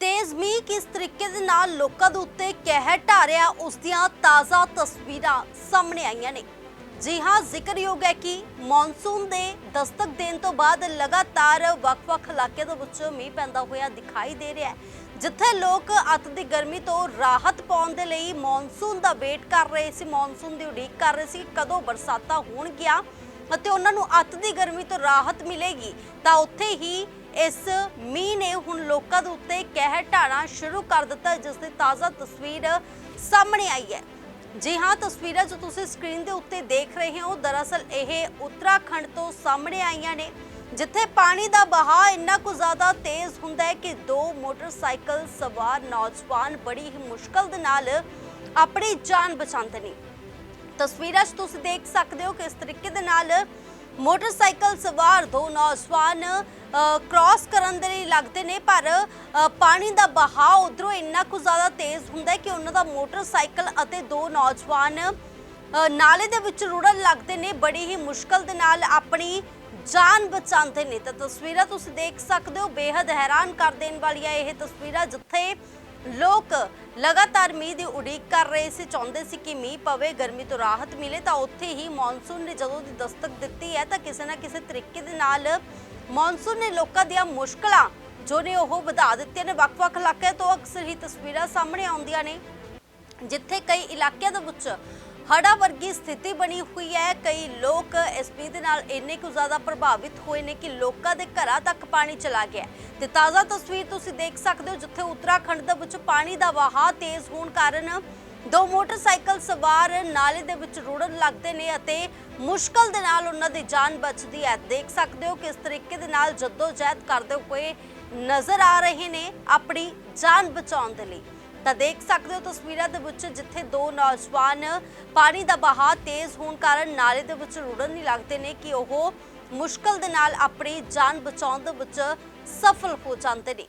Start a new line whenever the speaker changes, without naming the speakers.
ਤੇਜ਼ ਮੀਂਹ ਕਿਸ ਤਰੀਕੇ ਦੇ ਨਾਲ ਲੋਕਾਂ ਦੇ ਉੱਤੇ ਕਹਿਰ ਢਾ ਰਿਹਾ ਉਸ ਦੀਆਂ ਤਾਜ਼ਾ ਤਸਵੀਰਾਂ ਸਾਹਮਣੇ ਆਈਆਂ ਨੇ। ਜੀ ਹਾਂ, ਜ਼ਿਕਰਯੋਗ ਹੈ ਕਿ ਮੌਨਸੂਨ ਦੇ ਦਸਤਕ ਦੇਣ ਤੋਂ ਬਾਅਦ ਲਗਾਤਾਰ ਵੱਖ-ਵੱਖ ਇਲਾਕਿਆਂ ਦੇ ਵਿੱਚ ਮੀਂਹ ਪੈਂਦਾ ਹੋਇਆ ਦਿਖਾਈ ਦੇ ਰਿਹਾ ਹੈ, ਜਿੱਥੇ ਲੋਕ ਅੱਤ ਦੀ ਗਰਮੀ ਤੋਂ ਰਾਹਤ ਪਾਉਣ ਦੇ ਲਈ ਮੌਨਸੂਨ ਦਾ ਵੇਟ ਕਰ ਰਹੇ ਸੀ, ਮੌਨਸੂਨ ਦੀ ਉਡੀਕ ਕਰ ਰਹੇ ਸੀ, ਕਦੋਂ ਬਰਸਾਤਾਂ ਹੋਣਗੀਆਂ ਅਤੇ ਉਹਨਾਂ ਨੂੰ ਅੱਤ ਦੀ ਗਰਮੀ ਤੋਂ ਰਾਹਤ ਮਿਲੇਗੀ, ਤਾਂ ਉੱਥੇ ਹੀ ਇਸ ਮੀਂਹ ਨੇ ਹੁਣ ਲੋਕਾਂ ਦੇ ਉੱਤੇ ਕਹਿਰ ਢਾਣਾ ਸ਼ੁਰੂ ਕਰ ਦਿੱਤਾ, ਜਿਸ ਦੀ ਤਾਜ਼ਾ ਤਸਵੀਰ ਸਾਹਮਣੇ ਆਈ ਹੈ। ਜੀ ਹਾਂ, ਤਸਵੀਰਾਂ ਜੋ ਤੁਸੀਂ ਸਕਰੀਨ ਦੇ ਉੱਤੇ ਦੇਖ ਰਹੇ ਹੋ, ਦਰਅਸਲ ਇਹ ਉੱਤਰਾਖੰਡ ਤੋਂ ਸਾਹਮਣੇ ਆਈਆਂ ਨੇ, ਜਿੱਥੇ ਪਾਣੀ ਦਾ ਬਹਾਅ ਇੰਨਾ ਕੁ ਜ਼ਿਆਦਾ ਤੇਜ਼ ਹੁੰਦਾ ਹੈ ਕਿ ਦੋ ਮੋਟਰਸਾਈਕਲ ਸਵਾਰ ਨੌਜਵਾਨ ਬੜੀ ਹੀ ਮੁਸ਼ਕਲ ਦੇ ਨਾਲ ਆਪਣੀ ਜਾਨ ਬਚਾਉਂਦੇ ਨੇ। ਤਸਵੀਰਾਂ 'ਚ ਤੁਸੀਂ ਦੇਖ ਸਕਦੇ ਹੋ ਕਿ ਇਸ ਤਰੀਕੇ ਦੇ ਨਾਲ ਮੋਟਰਸਾਈਕਲ ਸਵਾਰ ਦੋ ਨੌਜਵਾਨ ਕ੍ਰਾਸ ਕਰਨ ਦੇ ਲਈ ਲੱਗਦੇ ਨੇ, ਪਰ ਪਾਣੀ ਦਾ ਬਹਾਅ ਉਧਰੋਂ ਇੰਨਾ ਕੁ ਜ਼ਿਆਦਾ ਤੇਜ਼ ਹੁੰਦਾ ਹੈ ਕਿ ਉਹਨਾਂ ਦਾ ਮੋਟਰਸਾਈਕਲ ਅਤੇ ਦੋ ਨੌਜਵਾਨ ਨਾਲੇ ਦੇ ਵਿੱਚ ਰੁੜਨ ਲੱਗਦੇ ਨੇ, ਬੜੀ ਹੀ ਮੁਸ਼ਕਲ ਦੇ ਨਾਲ ਆਪਣੀ ਜਾਨ ਬਚਾਉਂਦੇ ਨੇ। ਤਾਂ ਤਸਵੀਰਾਂ ਤੁਸੀਂ ਦੇਖ ਸਕਦੇ ਹੋ ਬੇहद ਹੈਰਾਨ ਕਰ ਦੇਣ ਵਾਲੀਆਂ ਇਹ ਤਸਵੀਰਾਂ ਜਿੱਥੇ ਲੋਕ ਲਗਾਤਾਰ ਮੀਂਹ ਦੀ ਉਡੀਕ ਕਰ ਰਹੇ ਸੀ, ਚਾਹੁੰਦੇ ਸੀ ਕਿ ਮੀਂਹ ਪਵੇ, ਗਰਮੀ ਤੋਂ ਰਾਹਤ ਮਿਲੇ, ਤਾਂ ਉੱਥੇ ਹੀ ਮੌਨਸੂਨ ਨੇ ਜਦੋਂ ਦੀ ਦਸਤਕ ਦਿੱਤੀ ਹੈ, ਤਾਂ ਕਿਸੇ ਨਾ ਕਿਸੇ ਤਰੀਕੇ ਦੇ ਨਾਲ ਮੌਨਸੂਨ ਨੇ ਲੋਕਾਂ ਦੀਆਂ ਮੁਸ਼ਕਲਾਂ ਜੋ ਨੇ ਉਹ ਵਧਾ ਦਿੱਤੀਆਂ ਨੇ। ਵੱਖ-ਵੱਖ ਇਲਾਕਿਆਂ ਤੋਂ ਅਕਸਰ ਹੀ ਤਸਵੀਰਾਂ ਸਾਹਮਣੇ ਆਉਂਦੀਆਂ ਨੇ, ਜਿੱਥੇ ਕਈ ਇਲਾਕਿਆਂ ਦੇ ਵਿੱਚ ਹੜਾ ਵਰਗੀ ਸਥਿਤੀ ਬਣੀ ਹੋਈ ਹੈ। ਕਈ ਲੋਕ ਇਸ ਮੀਂਹ ਦੇ ਨਾਲ ਇੰਨੇ ਕੁ ਜ਼ਿਆਦਾ ਪ੍ਰਭਾਵਿਤ ਹੋਏ ਨੇ ਕਿ ਲੋਕਾਂ ਦੇ ਘਰਾਂ ਤੱਕ ਪਾਣੀ ਚਲਾ ਗਿਆ ਹੈ। ਤੇ ਤਾਜ਼ਾ ਤਸਵੀਰ ਤੁਸੀਂ ਦੇਖ ਸਕਦੇ ਹੋ, ਜਿੱਥੇ ਉੱਤਰਾਖੰਡ ਦੇ ਵਿੱਚ ਪਾਣੀ ਦਾ ਵਹਾਅ ਤੇਜ਼ ਹੋਣ ਕਾਰਨ ਦੋ ਮੋਟਰਸਾਈਕਲ ਸਵਾਰ ਨਾਲੇ ਦੇ ਵਿੱਚ ਰੁੜਨ ਲੱਗਦੇ ਨੇ ਅਤੇ ਮੁਸ਼ਕਲ ਦੇ ਨਾਲ ਉਹਨਾਂ ਦੀ ਜਾਨ ਬਚਦੀ ਹੈ। ਦੇਖ ਸਕਦੇ ਹੋ ਕਿਸ ਤਰੀਕੇ ਦੇ ਨਾਲ ਜਹਿਦ ਕਰਦੇ ਹੋਏ ਨਜ਼ਰ ਆ ਰਹੇ ਨੇ ਆਪਣੀ ਜਾਨ ਬਚਾਉਣ ਦੇ ਲਈ। ਤਾਂ ਦੇਖ ਸਕਦੇ ਹੋ ਤਸਵੀਰਾਂ ਦੇ ਵਿੱਚ ਜਿੱਥੇ ਦੋ ਨੌਜਵਾਨ ਪਾਣੀ ਦਾ ਬਹਾਅ ਤੇਜ਼ ਹੋਣ ਕਾਰਨ ਨਾਲੇ ਦੇ ਵਿੱਚ ਰੁੜਨ ਨਹੀਂ ਲੱਗਦੇ ਨੇ ਕਿ ਉਹ ਮੁਸ਼ਕਲ ਦੇ ਨਾਲ ਆਪਣੀ ਜਾਨ ਬਚਾਉਣ ਦੇ ਵਿੱਚ ਸਫਲ ਹੋ ਜਾਂਦੇ ਨੇ।